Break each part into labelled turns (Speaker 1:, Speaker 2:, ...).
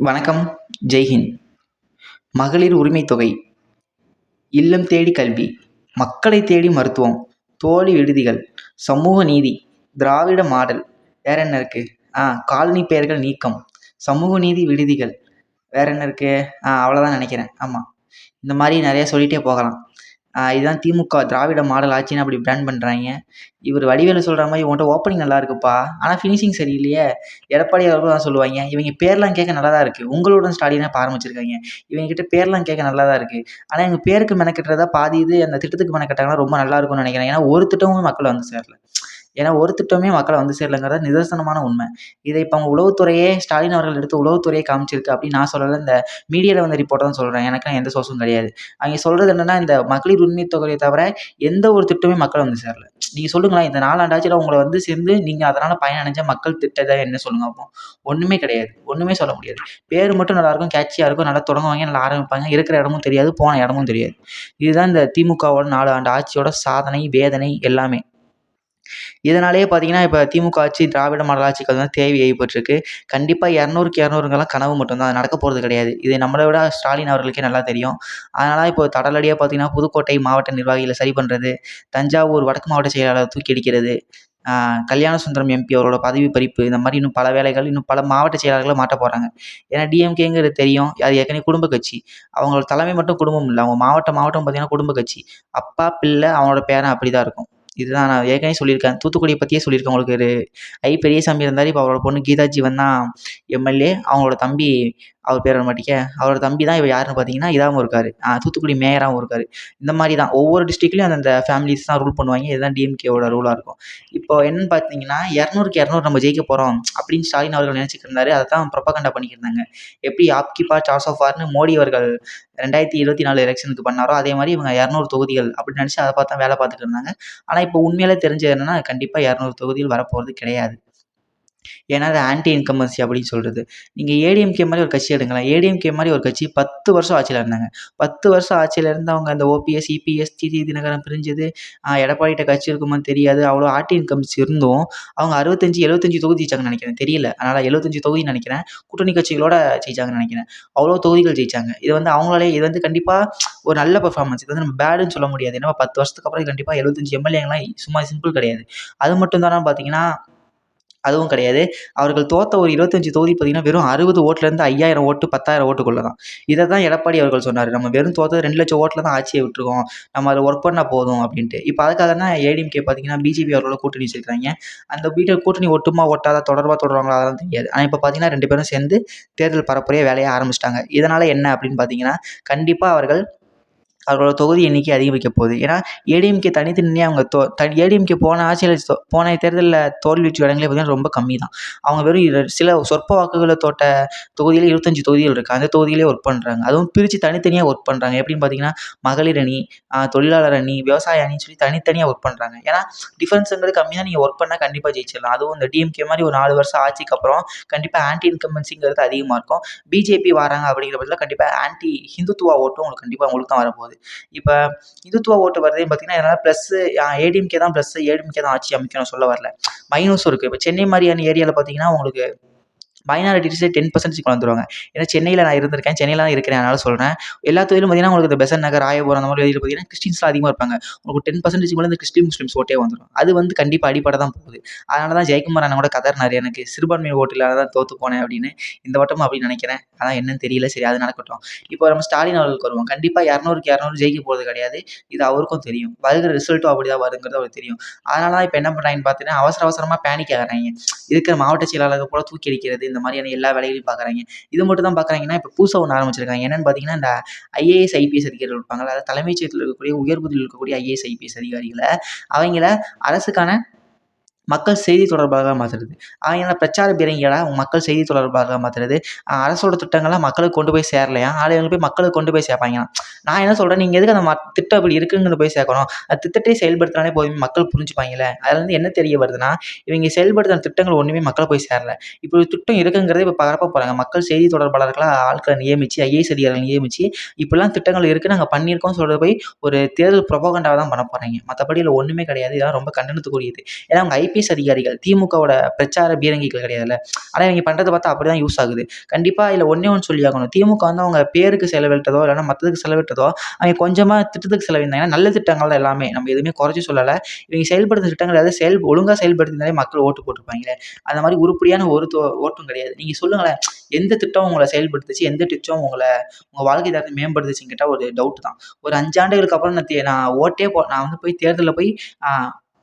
Speaker 1: வணக்கம். ஜெய்ஹிந்த் மகளிர் உரிமை தொகை. இல்லம் தேடி கல்வி. மக்களை தேடி மருத்துவம். தோழி விடுதிகள். சமூக நீதி. திராவிட மாடல். வேற என்ன இருக்குது ஆ காலனி பெயர்கள் நீக்கம். சமூக நீதி விடுதிகள். வேற என்ன இருக்குது ஆ அவ்வளோதான் நினைக்கிறேன். ஆமாம் இந்த மாதிரி நிறையா சொல்லிகிட்டே போகலாம். இதுதான் திமுக திராவிட மாடல் ஆட்சின்னு அப்படி பிராண்ட் பண்ணுறாய்ங்க இவர் வடிவேலு சொல்கிற மாதிரி உன்கிட்ட ஓப்பனிங் நல்லா இருக்குப்பா. ஆனால் ஃபினிஷிங் சரியில்லையே. எடப்பாடி அவர்களும் தான் சொல்லுவாங்க இவங்க பேர்லாம் கேட்க நல்லா தான் இருக்குது உங்களுடன் ஸ்டாலினாக இப்போ ஆரம்பிச்சிருக்காங்க. இவங்ககிட்ட பேர்லாம் கேட்க நல்லா தான் இருக்குது ஆனால் எங்கள் பேருக்கு மெனக்கட்டுறதா பாதி இது அந்த திட்டத்துக்கு மெனக்கட்டாங்கன்னா ரொம்ப நல்லா இருக்கும்னு நினைக்கிறேன். ஏன்னா ஒரு திட்டமும் மக்கள் வந்து சேரல. ஏன்னா ஒரு திட்டமே மக்களை வந்து சேரலங்கிறத நிதர்சனமான உண்மை. இதை இப்போ அவங்க உளவுத்துறையே ஸ்டாலின் அவர்கள் எடுத்து உளவுத்துறையே காமிச்சிருக்கு அப்படின்னு நான் சொல்லலை. இந்த மீடியாவில் வந்த ரிப்போர்ட்டை தான் சொல்கிறேன் எனக்கு எந்த சோர்ஸும் கிடையாது. அவங்க சொல்கிறது என்னென்னா இந்த மகளிர் உரிமை தொகையை தவிர எந்த ஒரு திட்டமே மக்களை வந்து சேரல. நீங்கள் சொல்லுங்களேன் இந்த நாலாண்டாச்சியில் உங்களை வந்து சேர்ந்து நீங்கள் அதனால் பயனடைஞ்ச மக்கள் திட்டத்தை என்ன சொல்லுங்கள் அப்போ? ஒன்றுமே கிடையாது. ஒன்றுமே சொல்ல முடியாது. பேர் மட்டும் நல்லாயிருக்கும் கேட்சியாக இருக்கும் நல்லா தொடங்குவாங்க நல்லா ஆரம்பிப்பாங்க. இருக்கிற இடமும் தெரியாது போன இடமும் தெரியாது. இதுதான் இந்த திமுகவோட நாலு ஆண்டு ஆட்சியோட சாதனை வேதனை எல்லாமே. இதனாலேயே பார்த்தீங்கன்னா இப்போ திமுக ஆட்சி திராவிட மாடல் ஆட்சிக்கு வந்து தேவை ஏற்பட்டிருக்கு. கண்டிப்பாக இரநூறுக்கு இரநூறுங்கெல்லாம் கனவு மட்டும்தான். அது நடக்க போகிறது கிடையாது. இது நம்மளை விட ஸ்டாலின் அவர்களுக்கே நல்லா தெரியும். அதனால் இப்போ தடலடியாக பார்த்தீங்கன்னா புதுக்கோட்டை மாவட்ட நிர்வாகிகளை சரி பண்ணுறது தஞ்சாவூர் வடக்கு மாவட்ட செயலாளர் தூக்கி அடிக்கிறது கல்யாண சுந்தரம் எம்பி அவரோட பதவி பறிப்பு இந்த மாதிரி இன்னும் பல வேலைகள் இன்னும் பல மாவட்ட செயலாளர்களை மாட்ட போகிறாங்க ஏன்னா டிஎம்கேங்கிறது தெரியும். அது ஏற்கனவே குடும்ப கட்சி. அவங்களோட தலைமை மட்டும் குடும்பம் இல்லை. அவங்க மாவட்ட மாவட்டம் பார்த்தீங்கன்னா குடும்ப கட்சி. அப்பா பிள்ளை அவனோட பேரன் அப்படி தான் இருக்கும். இதுதான் நான் ஏற்கனவே சொல்லியிருக்கேன். தூத்துக்குடியை பற்றியே சொல்லியிருக்கேன் உங்களுக்கு. ஒரு ஐ பெரியசாமி இருந்தார் இப்போ அவரோட பொண்ணு கீதா ஜீவன் தான் எம்எல்ஏ. அவங்களோட தம்பி அவர் பேர் வர அவரோட தம்பி தான் இவர் யாருன்னு பார்த்தீங்கன்னா இதாகவும் இருக்கார். தூத்துக்குடி மேயராகவும் இருக்கார். இந்த மாதிரி தான் ஒவ்வொரு டிஸ்ட்ரிக்ட்லேயும் அந்தந்த ஃபேமிலிஸ் தான் ரூல் பண்ணுவாங்க. இதுதான் டிஎம்கேவோட ரூலாக இருக்கும். இப்போ என்னென்னு பார்த்தீங்கன்னா இரநூறுக்கு இரநூறு நம்ம ஜெயிக்க போகிறோம் அப்படின்னு ஸ்டாலின் அவர்கள் நினச்சிட்டு இருந்தாரு. அதை தான் ப்ரொப்பகண்டா பண்ணிக்கிருந்தாங்க எப்படி ஆப்கி பார் சார்ஸ் ஆஃப் ஆர்னு மோடி அவர்கள் ரெண்டாயிரத்தி இருபத்தி நாலு எலெக்ஷனுக்கு பண்ணாரோ அதே மாதிரி இவங்க இரநூறு தொகுதிகள் அப்படின்னு நினச்சி அதை பார்த்தா வேலை பார்த்துட்டு இருந்தாங்க. ஆனால் இப்போ உண்மையிலே தெரிஞ்சது என்னென்னா கண்டிப்பாக இரநூறு தொகுதிகள் வரப்போகிறது கிடையாது. ஏன்னா அது ஆன்டி இன்கம்பன்சி அப்படின்னு சொல்கிறது நீங்கள் ஏடிஎம்கே மாதிரி ஒரு கட்சி எடுங்களேன். ஏடிஎம்கே மாதிரி ஒரு கட்சி பத்து வருஷம் ஆட்சியில் இருந்தாங்க. பத்து வருஷம் ஆட்சியில் இருந்தவங்க அந்த ஓபிஎஸ் இபிஎஸ் டிடி தினகரன் பிரிஞ்சது. எடப்பாடிகிட்ட கட்சி இருக்குமான்னு தெரியாது. அவ்வளோ ஆன்டி இன்கம்பன்சி இருந்தும். அவங்க அறுபத்தஞ்சி எழுபத்தஞ்சி தொகுதி ஜெயிச்சாங்கன்னு நினைக்கிறேன். தெரியல. அதனால் எழுபத்தஞ்சி தொகுதி நினைக்கிறேன். கூட்டணி கட்சிகளோட ஜெயிச்சாங்கன்னு நினைக்கிறேன். அவ்வளோ தொகுதிகள் ஜெயிச்சாங்க. இது வந்து அவங்களாலே இது வந்து கண்டிப்பாக ஒரு நல்ல பர்ஃபார்மன்ஸ் இது வந்து நம்ம பேடுன்னு சொல்ல முடியாது. ஏன்னா பத்து வருஷத்துக்கு அப்புறம் கண்டிப்பாக எழுபத்தஞ்சி எம்எல்ஏங்களாம் சும்மா சிம்பிள் கிடையாது. அது மட்டும் தானே பார்த்தீங்கன்னா அதுவும் கிடையாது. அவர்கள் தோற்ற ஒரு இருபத்தஞ்சி தொகுதி பார்த்திங்கன்னா வெறும் அறுபது ஓட்டுலேருந்து ஐயாயிரம் ஓட்டு பத்தாயிரம் ஓட்டுக்குள்ளே தான் இதை தான் எடப்பாடி அவர்கள் சொன்னார். நம்ம வெறும் தோற்றது ரெண்டு லட்சம் ஓட்டில் தான் ஆட்சியை விட்டுருக்கோம். நம்ம அதை ஒர்க் பண்ணால் போதும் அப்படின்ட்டு. இப்போ அதுக்காக தான் ஏடிஎம்கே பார்த்திங்கன்னா பிஜேபி அவர்களோட கூட்டணி வச்சுருக்காங்க அந்த வீட்டை கூட்டணி ஒட்டுமா ஒட்டாத தொடர்பாக தொடர்வாங்களா அதெல்லாம் தெரியாது. ஆனால் இப்போ பார்த்திங்கன்னா ரெண்டு பேரும் சேர்ந்து தேர்தல் பரப்புரைய வேலையை ஆரம்பிச்சிட்டாங்க. இதனால் என்ன அப்படின்னு பார்த்தீங்கன்னா கண்டிப்பாக அவர்கள் அவர்களோட தொகுதி எண்ணிக்கை அதிகரிக்க போகுது. ஏன்னா ஏடிஎம்கே தனித்தனியாக அவங்க தோ தனி ஏடிஎம்கே போன ஆட்சியில் போன தேர்தலில் தோல்வியுற்ற இடங்களே பார்த்திங்கன்னா ரொம்ப கம்மி தான் அவங்க வெறும் சில சொற்ப வாக்குகளை தோட்ட தொகுதியில் இருபத்தஞ்சி தொகுதிகள் இருக்குது அந்த தொகுதியிலே ஒர்க் பண்ணுறாங்க அதுவும் பிரித்து தனித்தனியாக ஒர்க் பண்ணுறாங்க எப்படின்னு பார்த்தீங்கன்னா மகளிர் அணி தொழிலாளர் அணி விவசாய அணின்னு சொல்லி தனித்தனியாக ஒர்க் பண்ணுறாங்க ஏன்னா டிஃபரன்ஸுங்கிறது கம்மியாக நீங்கள் ஒர்க் பண்ணால் கண்டிப்பாக ஜெயிச்சிடலாம். அதுவும் இந்த டிஎம்கே மாதிரி ஒரு நாலு வருஷம் ஆட்சிக்கு அப்புறம் கண்டிப்பாக ஆன்டி இன்கம்பன்சிங்கிறது அதிகமாக இருக்கும் பிஜேபி வராங்க அப்படிங்கிற பட்சத்தில் கண்டிப்பாக ஆன்டி ஹிந்துத்துவா ஓட்டும் உங்களுக்கு கண்டிப்பாக உங்களுக்கு தான் வரப்போகுது. இப்போ இந்துத்துவ ஓட்டு வருதுன்னு பார்த்தீங்கன்னா இதனால் ப்ளஸ்ஸு ஏடிஎம்கே தான் ப்ளஸ்ஸு ஏடிஎம்கே தான் ஆட்சி அமைக்கணும் சொல்ல வரல. மைனஸும் இருக்குது இப்போ சென்னை மாதிரியான ஏரியாவில் பார்த்தீங்கன்னா உங்களுக்கு மைனாரிட்டிஸே டென் பர்சன்டேஜ் கொண்டு வந்துருவாங்க ஏன்னா சென்னையில் நான் இருந்திருக்கேன் சென்னையில் தான் இருக்கிறேன் அதனால் சொல்கிறேன் எல்லா தொழிலும் பார்த்தீங்கன்னா உங்களுக்கு இந்த பெசன் நகர் ராயபுரம் அந்த மாதிரி வெளியில் பார்த்தீங்கன்னா கிறிஸ்டின்ஸ்லாம் அதிகமாக இருப்பாங்க. உங்களுக்கு டென் பர்சன்டேஜ் மேலே இந்த கிறிஸ்டின் முஸ்லீம்ஸ் ஓட்டே வந்துடும் அது வந்து கண்டிப்பாக அடிப்படை தான் போகுது. அதனால தான் ஜெயக்குமார் அண்ணன் கூட நிறைய எனக்கு சிறுபான்மை ஓட்டில் தான் தோற்று போனேன் அப்படின்னு. இந்த வட்டமும் அப்படின்னு நினைக்கிறேன். அதான் என்னன்னு தெரியல. சரி அது நடக்கட்டும். இப்போ நம்ம ஸ்டாலின் அவர்களுக்கு வருவோம். கண்டிப்பாக இரநூறுக்கு இரநூறு ஜெயிக்க போகிறது கிடையாது. இது அவருக்கும் தெரியும். வருகிற ரிசல்ட்டும் அப்படி தான் வருங்கிறது அவருக்கு தெரியும். அதனால தான் இப்போ என்ன பண்ணுறாங்கன்னு பார்த்தீங்கன்னா அவசர அவசரமாக பேனிக் ஆகிறாங்க. இருக்கிற மாவட்ட செயலாளர்கள் கூட தூக்கி அடிக்கிறது இந்த மாதிரியான எல்லா வேலைகளையும் பார்க்குறாங்க இது மட்டும் தான் பார்க்குறாங்கன்னா இப்போ புதுசாக ஒன்று ஆரம்பிச்சிருக்காங்க. என்னென்னு பார்த்தீங்கன்னா இந்த ஐஏஎஸ் ஐபிஎஸ் அதிகாரிகள் இருப்பாங்களா அதாவது தலைமைச் செயலத்தில் இருக்கக்கூடிய உயர்பதில் இருக்கக்கூடிய ஐஏஎஸ் ஐபிஎஸ் அதிகாரிகளை அவங்கள அரசுக்கான மக்கள் செய்தி தொடர்பாக மாற்றுறது அவங்க பிரச்சார பீரங்கிகளாக மக்கள் செய்தி தொடர்பாக மாற்றுறது அரசோட திட்டங்கள்லாம் மக்களுக்கு கொண்டு போய் சேரலையா? ஆளுங்களுக்கு போய் மக்களுக்கு கொண்டு போய் சேர்ப்பாங்களாம் நான் என்ன சொல்கிறேன் நீங்கள் எதுக்கு அந்த திட்டம் அப்படி இருக்குங்கன்னு போய் சேர்க்கணும். அந்த திட்டத்தை செயல்படுத்தினாலே போதும் மக்கள் புரிஞ்சுப்பாங்களே. அதில் வந்து என்ன தெரிய வருதுன்னா இவங்க செயல்படுத்தின திட்டங்கள் ஒன்றுமே மக்களை போய் சேரல. இப்போ ஒரு திட்டம் இருக்குங்கிறதே இப்போ பரப்ப போகிறாங்க மக்கள் செய்தி தொடர்பாளர்களாக ஆட்களை நியமித்து ஐஏஎஸ் அதிகாரிகள் நியமித்து இப்படிலாம் திட்டங்கள் இருக்குது நாங்கள் பண்ணியிருக்கோம் சொல்கிறது போய் ஒரு தேர்தல் ப்ரொபோகண்டாக தான் பண்ண போகிறாங்க மற்றபடி இல்லை ஒன்றுமே கிடையாது. இதெல்லாம் ரொம்ப கண்டனத்துக்குரியது. ஏன்னா அவங்க ஐ ஐபிஎஸ் அதிகாரிகள் திமுகவோட பிரச்சார பீரங்கிகள் கிடையாதுல்ல? ஆனால் இவங்க பண்ணுறதை பார்த்தா அப்படி தான் யூஸ் ஆகுது. கண்டிப்பாக இதில் ஒன்றே ஒன்று சொல்லி ஆகணும் திமுக வந்து அவங்க பேருக்கு செலவிட்டதோ இல்லைனா மற்றதுக்கு செலவிட்டதோ அவங்க கொஞ்சமாக திட்டத்துக்கு செலவிருந்தாங்கன்னா நல்ல திட்டங்கள் தான் எல்லாமே. நம்ம எதுவுமே குறைச்சி சொல்லலை. இவங்க செயல்படுத்த திட்டங்கள் ஏதாவது செயல் ஒழுங்காக செயல்படுத்தினாலே மக்கள் ஓட்டு போட்டிருப்பாங்களே. அந்த மாதிரி உருப்படியான ஒரு ஓட்டும் கிடையாது. நீங்கள் சொல்லுங்களேன் எந்த திட்டம் உங்களை செயல்படுத்துச்சு? எந்த திட்டம் உங்களை உங்கள் வாழ்க்கை தரத்தை மேம்படுத்துச்சுன்னு கேட்டால் ஒரு டவுட் தான். ஒரு அஞ்சாண்டுகளுக்கு அப்புறம் நான் நான் ஓட்டே போ நான் வந்து போய் தேர்தலில் போய்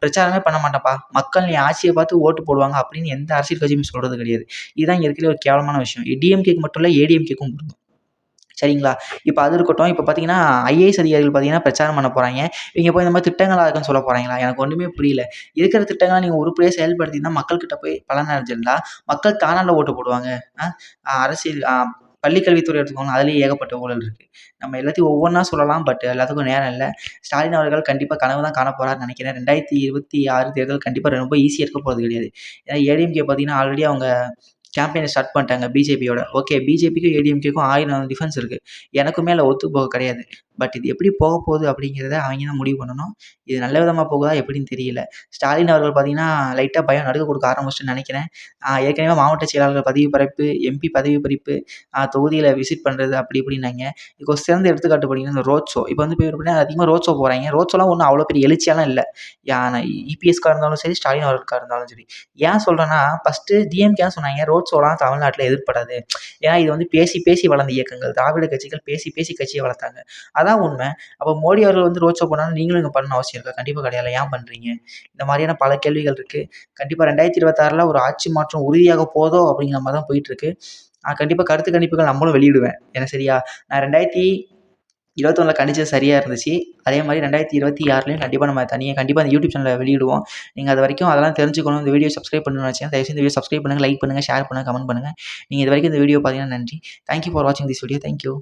Speaker 1: பிரச்சாரமே பண்ண மாட்டேன்ப்பா. மக்கள் நீ ஆட்சியை பார்த்து ஓட்டு போடுவாங்க அப்படின்னு எந்த அரசியல் கட்சியுமே சொல்கிறது கிடையாது. இதுதான் இங்கே இருக்கிற ஒரு கேவலமான விஷயம். டிஎம்கேக்கு மட்டும் இல்லை ஏடிஎம்கேக்கும் பொருந்தும் சரிங்களா? இப்போ அது இருக்கட்டும். இப்போ பார்த்தீங்கன்னா ஐஏஎஸ் அதிகாரிகள் பார்த்தீங்கன்னா பிரச்சாரம் பண்ண போகிறாங்க இவங்க போய் இந்த மாதிரி திட்டங்களாக இருக்குன்னு சொல்ல போகிறாங்களா எனக்கு ஒன்றுமே புரியல. இருக்கிற திட்டங்களை நீங்கள் உருப்படியாக செயல்படுத்தினா மக்கள்கிட்ட போய் பலன் அடைஞ்சிருந்தா மக்கள் தானால ஓட்டு போடுவாங்க. அரசியல் பள்ளிக்கல்வித்துறை எடுத்துக்கோங்க அதுலேயும் ஏகப்பட்ட ஊழல் இருக்குது நம்ம எல்லாத்தையும் ஒவ்வொன்றா சொல்லலாம் பட் எல்லாத்துக்கும் நேரம் இல்லை. ஸ்டாலின் அவர்கள் கண்டிப்பாக கனவு தான் காண போகிறாருன்னு நினைக்கிறேன். ரெண்டாயிரத்தி இருபத்தி ஆறு தேர்தல் கண்டிப்பாக ரொம்ப ஈஸியாக இருக்க போகிறது கிடையாது. ஏன்னா ஏடிஎம்கே பார்த்தீங்கன்னா ஆல்ரெடி அவங்க கேம்பெயினை ஸ்டார்ட் பண்ணிட்டாங்க பிஜேபியோட ஓகே பிஜேபிக்கும் ஏடிஎம்கேக்கும் ஆயிரம் டிஃபரன்ஸ் இருக்குது எனக்குமே அதில் ஒத்து போக கிடையாது. பட் இது எப்படி போக போகுது அப்படிங்கிறத அவங்க தான் முடிவு பண்ணணும்? இது நல்ல விதமாக போகுதா எப்படின்னு தெரியல. ஸ்டாலின் அவர்கள் பார்த்தீங்கன்னா லைட்டாக பயம் நடுக்க கொடுக்க ஆரம்பிச்சுன்னு நினைக்கிறேன். ஏற்கனவே மாவட்ட செயலாளர்கள் பதவி பறிப்பு எம்பி பதவி பறிப்பு தொகுதியில் விசிட் பண்ணுறது அப்படி இப்படின்னாங்க. இப்போ சிறந்த எடுத்துக்காட்டு பார்த்தீங்கன்னா இந்த ரோட் ஷோ இப்போ வந்து இப்போ பார்த்தீங்கன்னா அதிகமாக ரோட் ஷோ போகிறாங்க ரோட் ஷோலாம் ஒன்றும் அவ்வளோ பெரிய எழுச்சியெல்லாம் இல்லை. இபிஎஸ்காக இருந்தாலும் சரி ஸ்டாலின் அவர்களுக்காக இருந்தாலும் சரி. ஏன் சொல்கிறேன்னா ஃபஸ்ட்டு டிஎம்கே சொன்னாங்க ரோட் ஷோலாம் தமிழ்நாட்டில் எதிர்படாது ஏன்னா இது வந்து பேசி பேசி வளர்ந்த இயக்கங்கள். திராவிட கட்சிகள் பேசி பேசி கட்சியை வளர்த்தாங்க. அதான் உண்மை. அப்போ மோடி அவர்கள் வந்து ரோட் ஷோ பண்ணாலும் நீங்களும் இங்கே பண்ண அவசியம் இருக்கா? கண்டிப்பாக கிடையாது. ஏன் பண்ணுறீங்க இந்த மாதிரியான பல கேள்விகள் இருக்குது கண்டிப்பாக ரெண்டாயிரத்தி இருபத்தாறில் ஒரு ஆட்சி மாற்றம் உறுதியாக போதோ அப்படிங்கிற மாதிரி தான் போயிட்டுருக்கு கண்டிப்பாக கருத்து கணிப்புகள் நம்மளும் வெளியிடுவேன். ஏன்னா சரியா? நான் ரெண்டாயிரத்தி இருபத்தொன்னில் கணிச்சது சரியாக இருந்துச்சு. அதே மாதிரி ரெண்டாயிரத்தி இருபத்தி ஆறுலையும் கண்டிப்பாக நம்ம தனியாக கண்டிப்பாக அந்த யூடியூப் சேனலில் வெளியிடுவோம். நீங்கள் அது வரைக்கும் அதெல்லாம் தெரிஞ்சுக்கணும். இந்த வீடியோ சப்ஸ்கிரைப் பண்ணணும்னு வச்சுக்கோங்க தயவுசெய்து இந்த வீடியோ சப்ஸ்கிரைப் பண்ணுங்கள் லைக் பண்ணுங்கள் ஷேர் பண்ணுங்கள் கமெண்ட் பண்ணுங்கள் நீங்கள் இது வரைக்கும் இந்த வீடியோ பார்த்தீங்கன்னா நன்றி. தேங்க்யூ ஃபார் வாட்சிங் திஸ் வீடியோ தேங்க்யூ